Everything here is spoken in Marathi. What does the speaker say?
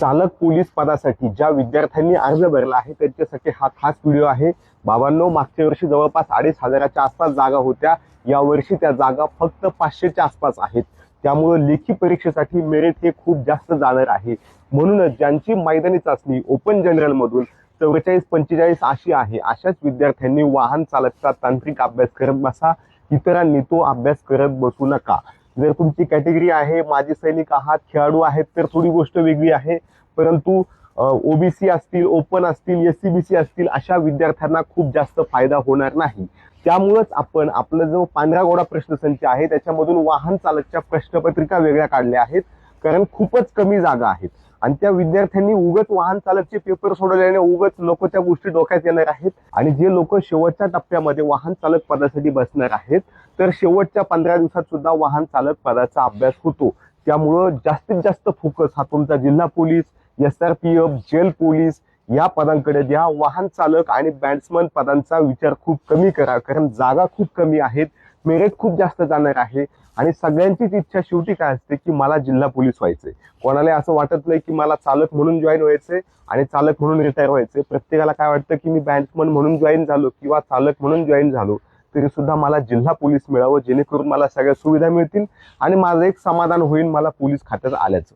चालक पोलीस पदासाठी ज्या विद्यार्थ्यांनी अर्ज भरला आहे त्यांच्यासाठी हा खास व्हिडिओ आहे. बाबांनो मागच्या वर्षी जवळपास अडीच हजाराच्या आसपास जागा होत्या. यावर्षी त्या जागा फक्त पाचशेच्या आसपास आहेत. त्यामुळं लेखी परीक्षेसाठी मेरिट हे खूप जास्त जाणार आहे. म्हणूनच ज्यांची मैदानी चाचणी ओपन जनरलमधून चव्वेचाळीस पंचेचाळीस अशी आहे अशाच विद्यार्थ्यांनी वाहन चालकचा तांत्रिक अभ्यास करत बसा. इतरांनी तो अभ्यास करत बसू नका. जर तुमची कॅटेगरी आहे माजी सैनिक आहात खेळाडू आहेत तर थोडी गोष्ट वेगळी आहे. परंतु ओबीसी असतील ओपन असतील एस सी बी सी असतील अशा विद्यार्थ्यांना खूप जास्त फायदा होणार नाही. त्यामुळंच आपण आपला जो पांढरा गोडा प्रश्नसंच आहे त्याच्यामधून वाहन चालकच्या प्रश्नपत्रिका वेगळ्या काढल्या आहेत. कारण खूपच कमी जागा आहेत. आणि त्या विद्यार्थ्यांनी उगच वाहन चालकचे पेपर सोडवल्याने उगच लोक त्या गोष्टी डोक्यात येणार आहेत. आणि जे लोक शेवटच्या टप्प्यामध्ये वाहन चालक पदासाठी बसणार आहेत तर शेवटच्या पंधरा दिवसात सुद्धा वाहन चालक पदाचा अभ्यास होतो. त्यामुळं जास्तीत जास्त फोकस हा तुमचा जिल्हा police S R P F jail police या पदांकडे द्या. वाहन चालक आणि बॅट्समन पदांचा विचार खूप कमी करा कारण जागा खूप कमी आहेत. मेरिट खूप जास्त जाणार आहे आणि सगळ्यांचीच इच्छा शेवटी काय असते की मला जिल्हा पोलीस व्हायचंय. कोणाला असं वाटत नाही की मला चालक म्हणून जॉईन व्हायचंय आणि चालक म्हणून रिटायर व्हायचंय. प्रत्येकाला काय वाटतं की मी बॅट्समन म्हणून जॉईन झालो किंवा चालक म्हणून जॉईन झालो तरी सुद्धा मला जिल्हा पोलीस मिळावं जेणेकरून मला सगळ्या सुविधा मिळतील आणि माझं एक समाधान होईल मला पोलीस खात्यात आल्याचं.